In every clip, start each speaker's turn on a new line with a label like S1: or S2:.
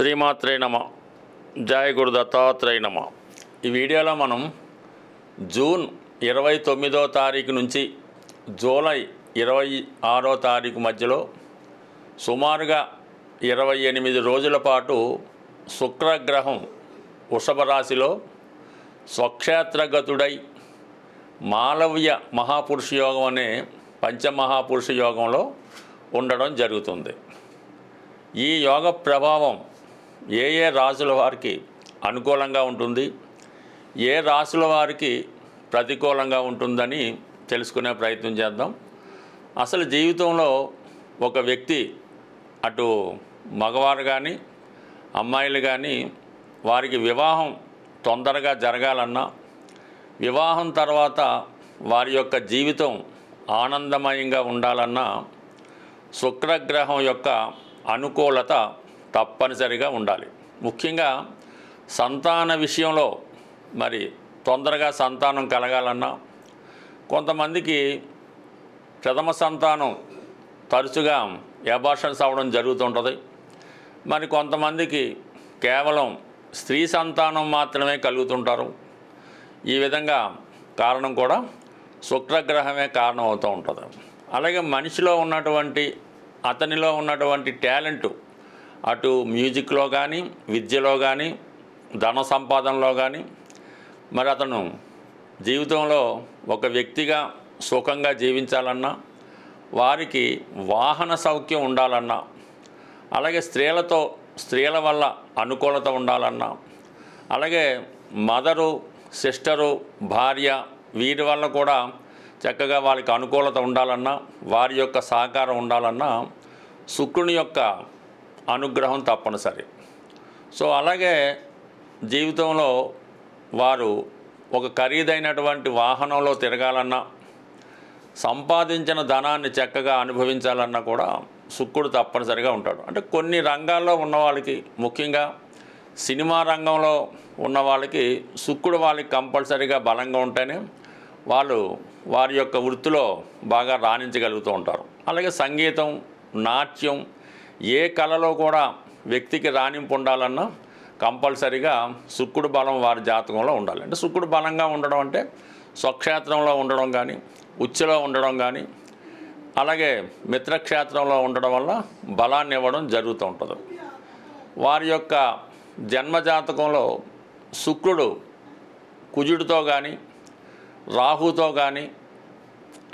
S1: శ్రీమాత్రే నమ. జయ గురు దత్తాత్రేయ నమ. ఈ వీడియోలో మనం జూన్ ఇరవై తొమ్మిదో తారీఖు నుంచి జూలై ఇరవై ఆరో తారీఖు మధ్యలో సుమారుగా ఇరవై ఎనిమిది రోజుల పాటు శుక్రగ్రహం వృషభ రాశిలో స్వక్షేత్రగతుడై మాలవ్య మహాపురుష యోగం అనే పంచమహాపురుష యోగంలో ఉండడం జరుగుతుంది. ఈ యోగ ప్రభావం ఏ ఏ రాసుల వారికి అనుకూలంగా ఉంటుంది ఏ రాసుల వారికి ప్రతికూలంగా ఉంటుందని తెలుసుకునే ప్రయత్నం చేద్దాం. అసలు జీవితంలో ఒక వ్యక్తి అటు మగవారు కానీ అమ్మాయిలు కానీ వారికి వివాహం తొందరగా జరగాలన్నా వివాహం తర్వాత వారి యొక్క జీవితం ఆనందమయంగా ఉండాలన్నా శుక్రగ్రహం యొక్క అనుకూలత తప్పనిసరిగా ఉండాలి. ముఖ్యంగా సంతాన విషయంలో మరి తొందరగా సంతానం కలగాలన్నా కొంతమందికి ప్రథమ సంతానం తరచుగా ఎబార్షన్స్ అవ్వడం జరుగుతుంటుంది. మరి కొంతమందికి కేవలం స్త్రీ సంతానం మాత్రమే కలుగుతుంటారు. ఈ విధంగా కారణం కూడా శుక్రగ్రహమే కారణం అవుతూ ఉంటుంది. అలాగే మనిషిలో ఉన్నటువంటి అతనిలో ఉన్నటువంటి టాలెంటు అటు మ్యూజిక్లో కానీ విద్యలో కానీ ధన సంపాదనలో కానీ మరి అతను జీవితంలో ఒక వ్యక్తిగా సుఖంగా జీవించాలన్నా వారికి వాహన సౌఖ్యం ఉండాలన్నా అలాగే స్త్రీలతో స్త్రీల వల్ల అనుకూలత ఉండాలన్నా అలాగే మదరు సిస్టరు భార్య వీరి వల్ల కూడా చక్కగా వాళ్ళకి అనుకూలత ఉండాలన్నా వారి యొక్క సహకారం ఉండాలన్నా శుక్రుని యొక్క అనుగ్రహం తప్పనిసరి. సో అలాగే జీవితంలో వారు ఒక ఖరీదైనటువంటి వాహనంలో తిరగాలన్నా సంపాదించిన ధనాన్ని చక్కగా అనుభవించాలన్నా కూడా శుక్రుడు తప్పనిసరిగా ఉంటాడు. అంటే కొన్ని రంగాల్లో ఉన్న వాళ్ళకి ముఖ్యంగా సినిమా రంగంలో ఉన్న వాళ్ళకి శుక్రుడు వాళ్ళకి కంపల్సరీగా బలంగా ఉంటేనే వాళ్ళు వారి యొక్క వృత్తిలో బాగా రాణించగలుగుతూ ఉంటారు. అలాగే సంగీతం నాట్యం ఏ కళలో కూడా వ్యక్తికి రాణింపు ఉండాలన్నా కంపల్సరిగా శుక్రుడు బలం వారి జాతకంలో ఉండాలి. అంటే శుక్రుడు బలంగా ఉండడం అంటే స్వక్షేత్రంలో ఉండడం కానీ ఉచ్చలో ఉండడం కానీ అలాగే మిత్రక్షేత్రంలో ఉండడం వల్ల బలాన్ని ఇవ్వడం జరుగుతూ ఉంటుంది. వారి యొక్క జన్మజాతకంలో శుక్రుడు కుజుడితో కానీ రాహుతో కానీ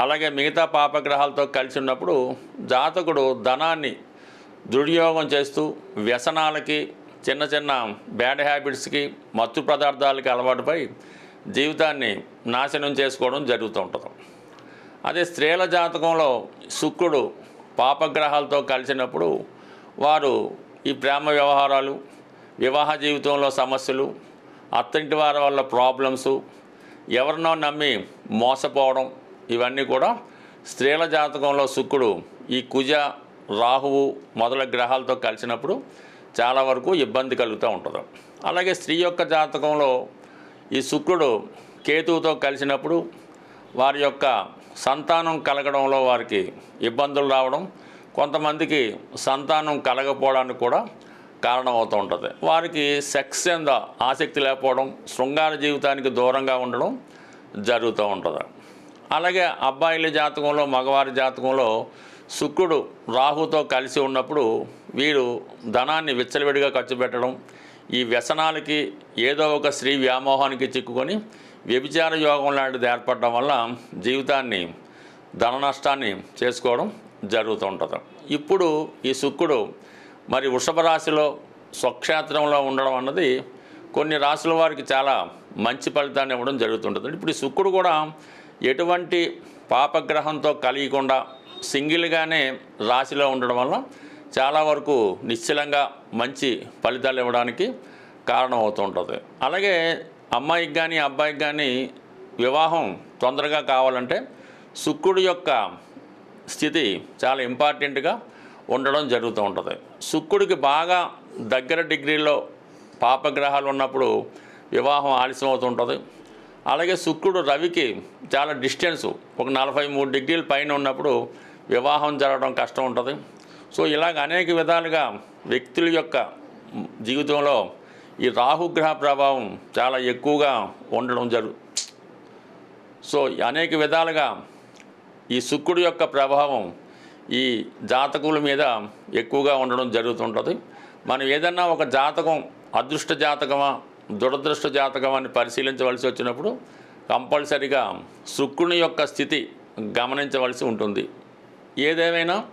S1: అలాగే మిగతా పాపగ్రహాలతో కలిసి ఉన్నప్పుడు జాతకుడు ధనాన్ని దుర్యోగం చేస్తూ వ్యసనాలకి చిన్న చిన్న బ్యాడ్ హ్యాబిట్స్కి మత్తు పదార్థాలకి అలవాటుపై జీవితాన్ని నాశనం చేసుకోవడం జరుగుతూ ఉంటుంది. అదే స్త్రీల జాతకంలో శుక్రుడు పాపగ్రహాలతో కలిసినప్పుడు వారు ఈ ప్రేమ వ్యవహారాలు వివాహ జీవితంలో సమస్యలు అత్తింటి వారి వల్ల ప్రాబ్లమ్స్ ఎవరినో నమ్మి మోసపోవడం ఇవన్నీ కూడా స్త్రీల జాతకంలో శుక్రుడు ఈ కుజ రాహువు మొదల గ్రహాలతో కలిసినప్పుడు చాలా వరకు ఇబ్బంది కలుగుతూ ఉంటుంది. అలాగే స్త్రీ యొక్క జాతకంలో ఈ శుక్రుడు కేతువుతో కలిసినప్పుడు వారి యొక్క సంతానం కలగడంలో వారికి ఇబ్బందులు రావడం కొంతమందికి సంతానం కలగపోవడానికి కూడా కారణమవుతూ ఉంటుంది. వారికి సెక్స్ మీద ఆసక్తి లేకపోవడం శృంగార జీవితానికి దూరంగా ఉండడం జరుగుతూ ఉంటుంది. అలాగే అబ్బాయిల జాతకంలో మగవారి జాతకంలో శుక్రుడు రాహుతో కలిసి ఉన్నప్పుడు వీరు ధనాన్ని విచ్చలవిడిగా ఖర్చు పెట్టడం ఈ వ్యసనాలకి ఏదో ఒక స్త్రీ వ్యామోహానికి చిక్కుకొని వ్యభిచార యోగం లాంటిది ఏర్పడడం వల్ల జీవితాన్ని ధన నష్టాన్ని చేసుకోవడం జరుగుతూ ఉంటుంది. ఇప్పుడు ఈ శుక్రుడు మరి వృషభ రాశిలో స్వక్షేత్రంలో ఉండడం అన్నది కొన్ని రాశుల వారికి చాలా మంచి ఫలితాన్ని ఇవ్వడం జరుగుతుంటుంది ఇప్పుడు ఈ శుక్రుడు కూడా ఎటువంటి పాపగ్రహంతో కలియకుండా సింగిల్గానే రాశిలో ఉండడం వల్ల చాలా వరకు నిశ్చలంగా మంచి ఫలితాలు ఇవ్వడానికి కారణం అవుతుంటుంది అలాగే అమ్మాయికి కానీ అబ్బాయికి కానీ వివాహం తొందరగా కావాలంటే శుక్రుడు యొక్క స్థితి చాలా ఇంపార్టెంట్గా ఉండడం జరుగుతూ ఉంటుంది. శుక్రుడికి బాగా దగ్గర డిగ్రీలో పాపగ్రహాలు ఉన్నప్పుడు వివాహం ఆలస్యం అవుతుంటుంది అలాగే శుక్రుడు రవికి చాలా డిస్టెన్స్ ఒక నలభై మూడు డిగ్రీల పైన ఉన్నప్పుడు వివాహం జరగడం కష్టం ఉంటుంది. సో ఇలాగ అనేక విధాలుగా వ్యక్తుల యొక్క జీవితంలో ఈ రాహుగ్రహ ప్రభావం చాలా ఎక్కువగా ఉండడం జరుగు సో అనేక విధాలుగా ఈ శుక్రుడి యొక్క ప్రభావం ఈ జాతకుల మీద ఎక్కువగా ఉండడం జరుగుతుంటుంది. మనం ఏదన్నా ఒక జాతకం అదృష్ట జాతకమా దురదృష్ట జాతకమా అని పరిశీలించవలసి వచ్చినప్పుడు కంపల్సరిగా శుక్రుని యొక్క స్థితి గమనించవలసి ఉంటుంది. ఏదేమైనా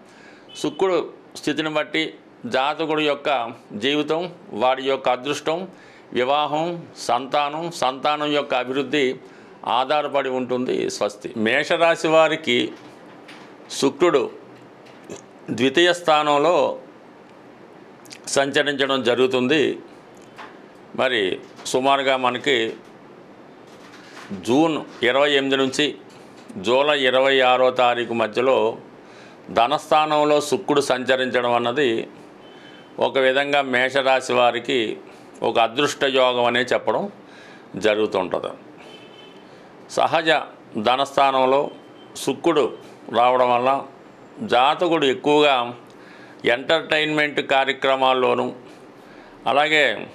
S1: శుక్రుడు స్థితిని బట్టి జాతకుడు యొక్క జీవితం వాడి యొక్క అదృష్టం వివాహం సంతానం సంతానం యొక్క అభివృద్ధి ఆధారపడి ఉంటుంది స్వస్తి. మేషరాశి వారికి శుక్రుడు ద్వితీయ స్థానంలో సంచరించడం జరుగుతుంది. మరి సుమారుగా మనకి జూన్ ఇరవై ఎనిమిది నుంచి జూలై ఇరవై ఆరో తారీఖు మధ్యలో ధనస్థానంలో శుక్రుడు సంచరించడం అన్నది ఒక విధంగా మేషరాశి వారికి ఒక అదృష్ట యోగం అనే చెప్పడం జరుగుతుంటుంది. సహజ ధనస్థానంలో శుక్రుడు రావడం వల్ల జాతకుడు ఎక్కువగా ఎంటర్టైన్మెంట్ కార్యక్రమాల్లోనూ అలాగే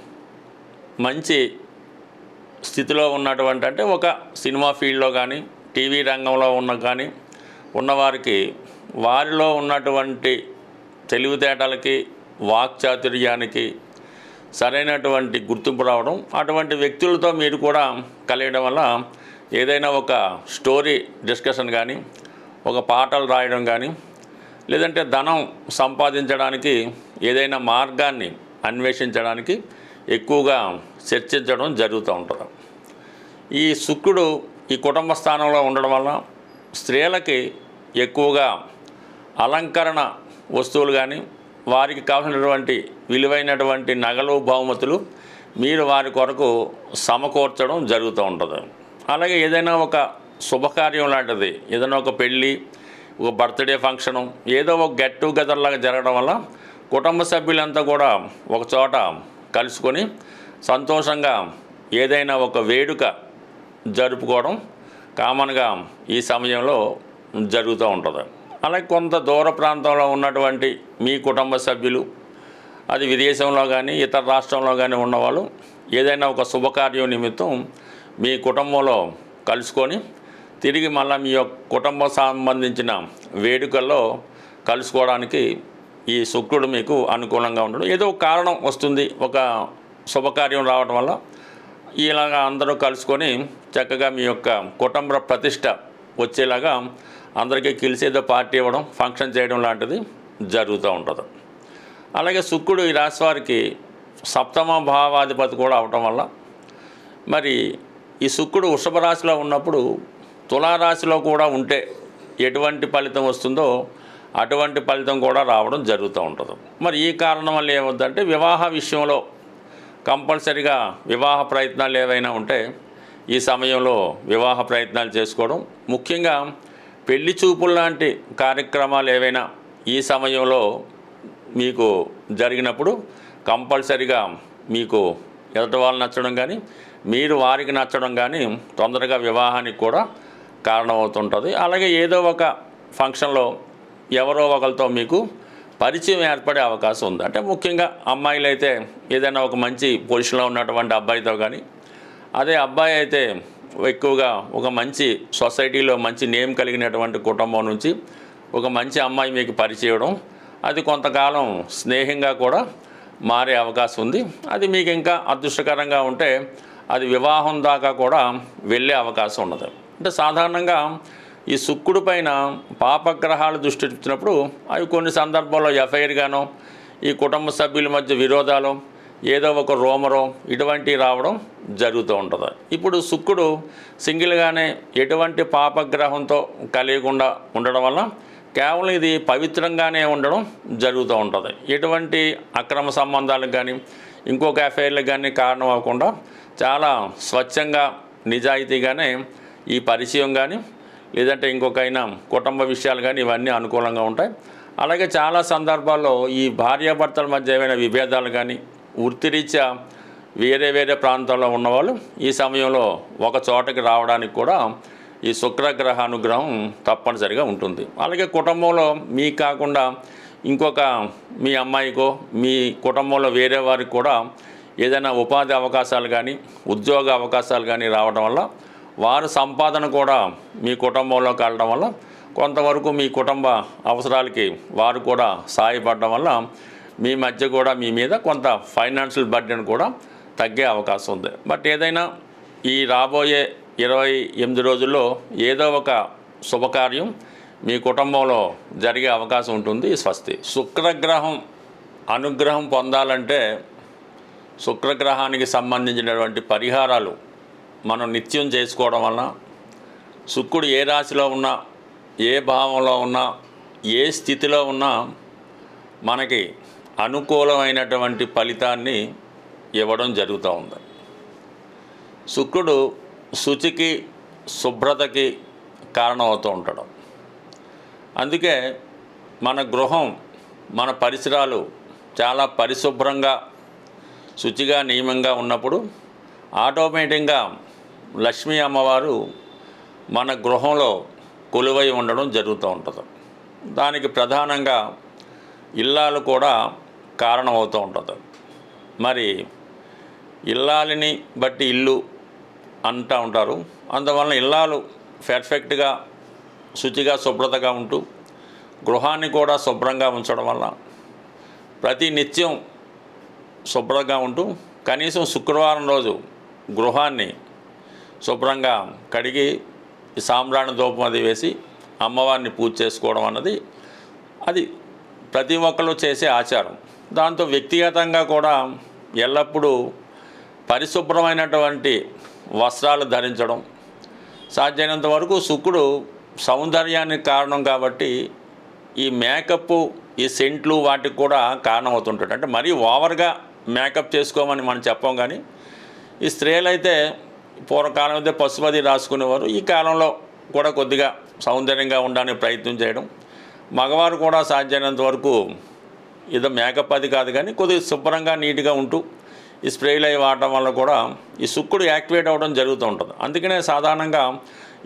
S1: మంచి స్థితిలో ఉన్నటువంటి అంటే ఒక సినిమా ఫీల్డ్లో కానీ టీవీ రంగంలో ఉన్న కానీ ఉన్నవారికి వారిలో ఉన్నటువంటి తెలివితేటలకి వాక్చాతుర్యానికి సరైనటువంటి గుర్తింపు రావడం అటువంటి వ్యక్తులతో మీరు కూడా కలియడం వల్ల ఏదైనా ఒక స్టోరీ డిస్కషన్ కానీ ఒక పాటలు రాయడం కానీ లేదంటే ధనం సంపాదించడానికి ఏదైనా మార్గాన్ని అన్వేషించడానికి ఎక్కువగా చర్చించడం జరుగుతూ ఉంటుంది. ఈ శుక్రుడు ఈ కుటుంబ స్థానంలో ఉండడం వల్ల స్త్రీలకి ఎక్కువగా అలంకరణ వస్తువులు కానీ వారికి కావాల్సినటువంటి విలువైనటువంటి నగలు బహుమతులు మీరు వారి కొరకు సమకూర్చడం జరుగుతూ ఉంటుంది. అలాగే ఏదైనా ఒక శుభకార్యం లాంటిది ఏదైనా ఒక పెళ్ళి ఒక బర్త్డే ఫంక్షను ఏదో ఒక గెట్ టుగెదర్ లాగా జరగడం వల్ల కుటుంబ సభ్యులంతా కూడా ఒక చోట కలుసుకొని సంతోషంగా ఏదైనా ఒక వేడుక జరుపుకోవడం కామన్గా ఈ సమయంలో జరుగుతూ ఉంటుంది. అలాగే కొంత దూర ప్రాంతంలో ఉన్నటువంటి మీ కుటుంబ సభ్యులు అది విదేశంలో కానీ ఇతర రాష్ట్రంలో కానీ ఉన్నవాళ్ళు ఏదైనా ఒక శుభకార్యం నిమిత్తం మీ కుటుంబంలో కలుసుకొని తిరిగి మళ్ళీ మీ యొక్క కుటుంబం సంబంధించిన వేడుకల్లో కలుసుకోవడానికి ఈ శుక్రుడు మీకు అనుకూలంగా ఉండడం. ఏదో కారణం వస్తుంది ఒక శుభకార్యం రావడం వల్ల ఇలాగా అందరూ కలుసుకొని చక్కగా మీ యొక్క కుటుంబ ప్రతిష్ట వచ్చేలాగా అందరికీ కలిసి ఏదో పార్టీ ఇవ్వడం ఫంక్షన్ చేయడం లాంటిది జరుగుతూ ఉంటుంది. అలాగే శుక్రుడు ఈ రాశి వారికి సప్తమ భావాధిపతి కూడా అవటం వల్ల మరి ఈ శుక్రుడు వృషభ రాశిలో ఉన్నప్పుడు తులారాశిలో కూడా ఉంటే ఎటువంటి ఫలితం వస్తుందో అటువంటి ఫలితం కూడా రావడం జరుగుతూ ఉంటుంది. మరి ఈ కారణం వల్ల ఏమవుతుందంటే వివాహ విషయంలో కంపల్సరిగా వివాహ ప్రయత్నాలు ఏవైనా ఉంటే ఈ సమయంలో వివాహ ప్రయత్నాలు చేసుకోవడం ముఖ్యంగా పెళ్ళి చూపులు లాంటి కార్యక్రమాలు ఏవైనా ఈ సమయంలో మీకు జరిగినప్పుడు కంపల్సరిగా మీకు ఎదుటి వాళ్ళు నచ్చడం కానీ మీరు వారికి నచ్చడం కానీ తొందరగా వివాహానికి కూడా కారణమవుతుంటుంది. అలాగే ఏదో ఒక ఫంక్షన్లో ఎవరో ఒకరితో మీకు పరిచయం ఏర్పడే అవకాశం ఉంది. అంటే ముఖ్యంగా అమ్మాయిలు అయితే ఏదైనా ఒక మంచి పొజిషన్లో ఉన్నటువంటి అబ్బాయితో కానీ అదే అబ్బాయి అయితే ఎక్కువగా ఒక మంచి సొసైటీలో మంచి నేమ్ కలిగినటువంటి కుటుంబం నుంచి ఒక మంచి అమ్మాయి మీకు పరిచయం అది కొంతకాలం స్నేహంగా కూడా మారే అవకాశం ఉంది. అది మీకు ఇంకా అదృష్టకరంగా ఉంటే అది వివాహం దాకా కూడా వెళ్ళే అవకాశం ఉన్నది. అంటే సాధారణంగా ఈ శుక్రుడి పైన పాపగ్రహాలు దృష్టి ఇచ్చినప్పుడు అవి కొన్ని సందర్భాల్లో ఎఫ్ఐఆర్ గానో ఈ కుటుంబ సభ్యుల మధ్య విరోధాలు ఏదో ఒక రోమరం ఇటువంటివి రావడం జరుగుతూ ఉంటుంది. ఇప్పుడు శుక్రుడు సింగిల్గానే ఎటువంటి పాపగ్రహంతో కలియకుండా ఉండడం వల్ల కేవలం ఇది పవిత్రంగానే ఉండడం జరుగుతూ ఉంటుంది. ఎటువంటి అక్రమ సంబంధాలకు కానీ ఇంకొక అఫైర్లకు కానీ కారణం అవ్వకుండా చాలా స్వచ్ఛంగా నిజాయితీగానే ఈ పరిచయం కానీ లేదంటే ఇంకొకైనా కుటుంబ విషయాలు కానీ ఇవన్నీ అనుకూలంగా ఉంటాయి. అలాగే చాలా సందర్భాల్లో ఈ భార్యాభర్తల మధ్య ఏమైనా విభేదాలు కానీ వృత్తిరీత్యా వేరే వేరే ప్రాంతాల్లో ఉన్నవాళ్ళు ఈ సమయంలో ఒక చోటకి రావడానికి కూడా ఈ శుక్రగ్రహ అనుగ్రహం తప్పనిసరిగా ఉంటుంది. అలాగే కుటుంబంలో మీ కాకుండా ఇంకొక మీ అమ్మాయికో మీ కుటుంబంలో వేరే వారికి కూడా ఏదైనా ఉపాధి అవకాశాలు కానీ ఉద్యోగ అవకాశాలు కానీ రావడం వల్ల వారి సంపాదన కూడా మీ కుటుంబంలోకి వెళ్ళడం వల్ల కొంతవరకు మీ కుటుంబ అవసరాలకి వారు కూడా సహాయపడడం వల్ల మీ మధ్య కూడా మీ మీద కొంత ఫైనాన్షియల్ బర్డెన్ కూడా తగ్గే అవకాశం ఉంది. బట్ ఏదైనా ఈ రాబోయే ఇరవై ఎనిమిది రోజుల్లో ఏదో ఒక శుభకార్యం మీ కుటుంబంలో జరిగే అవకాశం ఉంటుంది స్వస్తి. శుక్రగ్రహం అనుగ్రహం పొందాలంటే శుక్రగ్రహానికి సంబంధించినటువంటి పరిహారాలు మనం నిత్యం చేసుకోవడం వలన శుక్రుడు ఏ రాశిలో ఉన్నా ఏ భావంలో ఉన్నా ఏ స్థితిలో ఉన్నా మనకి అనుకూలమైనటువంటి ఫలితాన్ని ఇవ్వడం జరుగుతూ ఉంది. శుక్రుడు శుచికి శుభ్రతకి కారణమవుతూ ఉంటాడు. అందుకే మన గృహం మన పరిసరాలు చాలా పరిశుభ్రంగా శుచిగా నియమంగా ఉన్నప్పుడు ఆటోమేటిక్గా లక్ష్మీ అమ్మవారు మన గృహంలో కొలువై ఉండడం జరుగుతూ ఉంటుంది. దానికి ప్రధానంగా ఇల్లాలు కూడా కారణమవుతూ ఉంటుంది. మరి ఇల్లాలిని బట్టి ఇల్లు అంటూ ఉంటారు. అందువలన ఇల్లాలు పెర్ఫెక్ట్గా శుచిగా శుభ్రతగా ఉంటూ గృహాన్ని కూడా శుభ్రంగా ఉంచడం వల్ల ప్రతి నిత్యం శుభ్రంగా ఉంటూ కనీసం శుక్రవారం రోజు గృహాన్ని శుభ్రంగా కడిగి సాంబ్రాణి ధూపం అది వేసి అమ్మవారిని పూజ చేసుకోవడం అన్నది అది ప్రతి ఒక్కరు చేసే ఆచారం. దాంతో వ్యక్తిగతంగా కూడా ఎల్లప్పుడూ పరిశుభ్రమైనటువంటి వస్త్రాలు ధరించడం సాధ్యమైనంత వరకు శుక్రుడు సౌందర్యానికి కారణం కాబట్టి ఈ మేకప్ ఈ సెంట్లు వాటికి కూడా కారణమవుతుంటాడు. అంటే మరీ ఓవర్గా మేకప్ చేసుకోమని మనం చెప్పం కానీ ఈ స్త్రీలు అయితే పూర్వకాలం అయితే పశుపతి రాసుకునేవారు. ఈ కాలంలో కూడా కొద్దిగా సౌందర్యంగా ఉండడానికి ప్రయత్నం చేయడం. మగవారు కూడా సాధ్యమైనంత వరకు ఏదో మేకప్ అది కాదు కానీ కొద్దిగా శుభ్రంగా నీట్గా ఉంటూ ఈ స్ప్రేలు అవి వాడటం వల్ల కూడా ఈ శుక్రుడు యాక్టివేట్ అవ్వడం జరుగుతూ ఉంటుంది. అందుకనే సాధారణంగా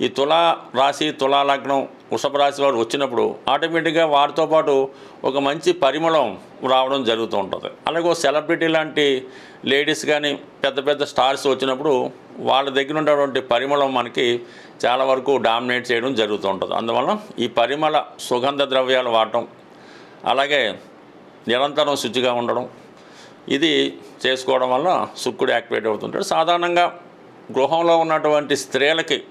S1: ఈ తులా రాశి తులా లగ్నం వృషభ రాశి వారు వచ్చినప్పుడు ఆటోమేటిక్గా వారితో పాటు ఒక మంచి పరిమళం రావడం జరుగుతూ ఉంటుంది. అలాగే సెలబ్రిటీ లాంటి లేడీస్ కానీ పెద్ద పెద్ద స్టార్స్ వచ్చినప్పుడు వాళ్ళ దగ్గర ఉన్నటువంటి పరిమళం మనకి చాలా వరకు డామినేట్ చేయడం జరుగుతూ ఉంటుంది. అందువల్ల ఈ పరిమళ సుగంధ ద్రవ్యాలు వాడటం అలాగే నిరంతరం శుచిగా ఉండడం. ఇది చేసుకోవడం వల్ల శుక్రుడు యాక్టివేట్ అవుతుంటాడు. సాధారణంగా గృహంలో ఉన్నటువంటి స్త్రీలకి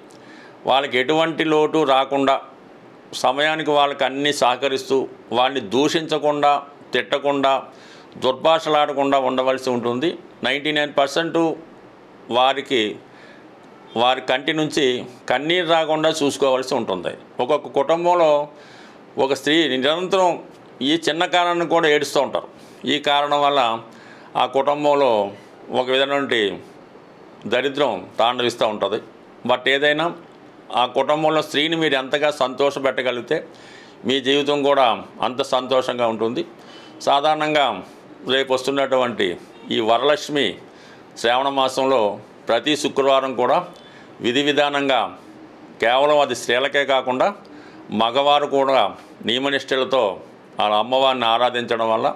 S1: వాళ్ళకి ఎటువంటి లోటు రాకుండా సమయానికి వాళ్ళకి అన్నీ సహకరిస్తూ వాళ్ళని దూషించకుండా తిట్టకుండా దుర్భాషలాడకుండా ఉండవలసి ఉంటుంది. నైంటీ నైన్ పర్సెంట్ వారికి వారి కంటి నుంచి కన్నీరు రాకుండా చూసుకోవాల్సి ఉంటుంది. ఒక్కొక్క కుటుంబంలో ఒక స్త్రీ నిరంతరం ఈ చిన్న కారణాన్ని కూడా ఏడుస్తూ ఉంటారు. ఈ కారణం వల్ల ఆ కుటుంబంలో ఒక విధమైనటువంటి దరిద్రం తాండవిస్తూ ఉంటుంది. బట్ ఏదైనా ఆ కుటుంబంలో స్త్రీని మీరు ఎంతగా సంతోషపెట్టగలిగితే మీ జీవితం కూడా అంత సంతోషంగా ఉంటుంది. సాధారణంగా రేపు వస్తున్నటువంటి ఈ వరలక్ష్మి శ్రావణ మాసంలో ప్రతి శుక్రవారం కూడా విధి విధానంగా కేవలం అది స్త్రీలకే కాకుండా మగవారు కూడా నియమనిష్టలతో ఆ అమ్మవారిని ఆరాధించడం వల్ల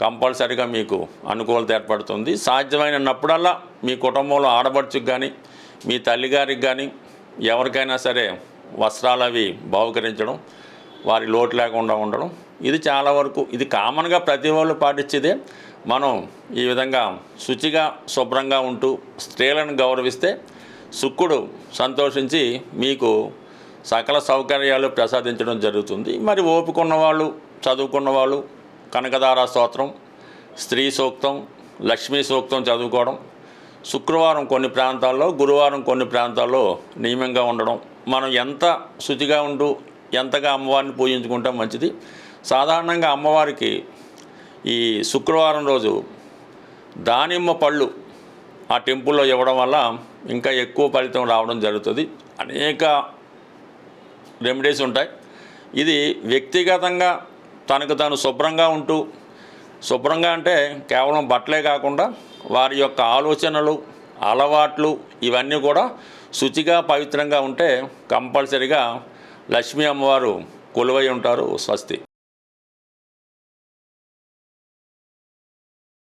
S1: కంపల్సరిగా మీకు అనుకూలత ఏర్పడుతుంది. సాధ్యమైనప్పుడల్లా మీ కుటుంబంలో ఆడబడుచుకు కానీ మీ తల్లిగారికి కానీ ఎవరికైనా సరే వస్త్రాలు అవి బహుకరించడం వారి లోటు లేకుండా ఉండడం ఇది చాలా వరకు ఇది కామన్గా ప్రతి వాళ్ళు పాటించేదే. మనం ఈ విధంగా శుచిగా శుభ్రంగా ఉంటూ స్త్రీలను గౌరవిస్తే శుక్రుడు సంతోషించి మీకు సకల సౌకర్యాలు ప్రసాదించడం జరుగుతుంది. మరి ఓపిక ఉన్నవాళ్ళు చదువుకున్న వాళ్ళు కనకదార స్తోత్రం స్త్రీ సూక్తం లక్ష్మీ సూక్తం చదువుకోవడం శుక్రవారం కొన్ని ప్రాంతాల్లో గురువారం కొన్ని ప్రాంతాల్లో నియమంగా ఉండడం. మనం ఎంత శుచిగా ఉంటూ ఎంతగా అమ్మవారిని పూజించుకుంటే మంచిది. సాధారణంగా అమ్మవారికి ఈ శుక్రవారం రోజు దానిమ్మ పళ్ళు ఆ టెంపుల్లో ఇవ్వడం వల్ల ఇంకా ఎక్కువ ఫలితం రావడం జరుగుతుంది. అనేక రెమెడీస్ ఉంటాయి. ఇది వ్యక్తిగతంగా తనకు తాను శుభ్రంగా ఉంటూ శుభ్రంగా అంటే కేవలం బట్టలే కాకుండా వారి యొక్క ఆలోచనలు అలవాట్లు ఇవన్నీ కూడా శుచిగా పవిత్రంగా ఉంటే కంపల్సరిగా లక్ష్మీ అమ్మవారు కొలువై ఉంటారు స్వస్తి.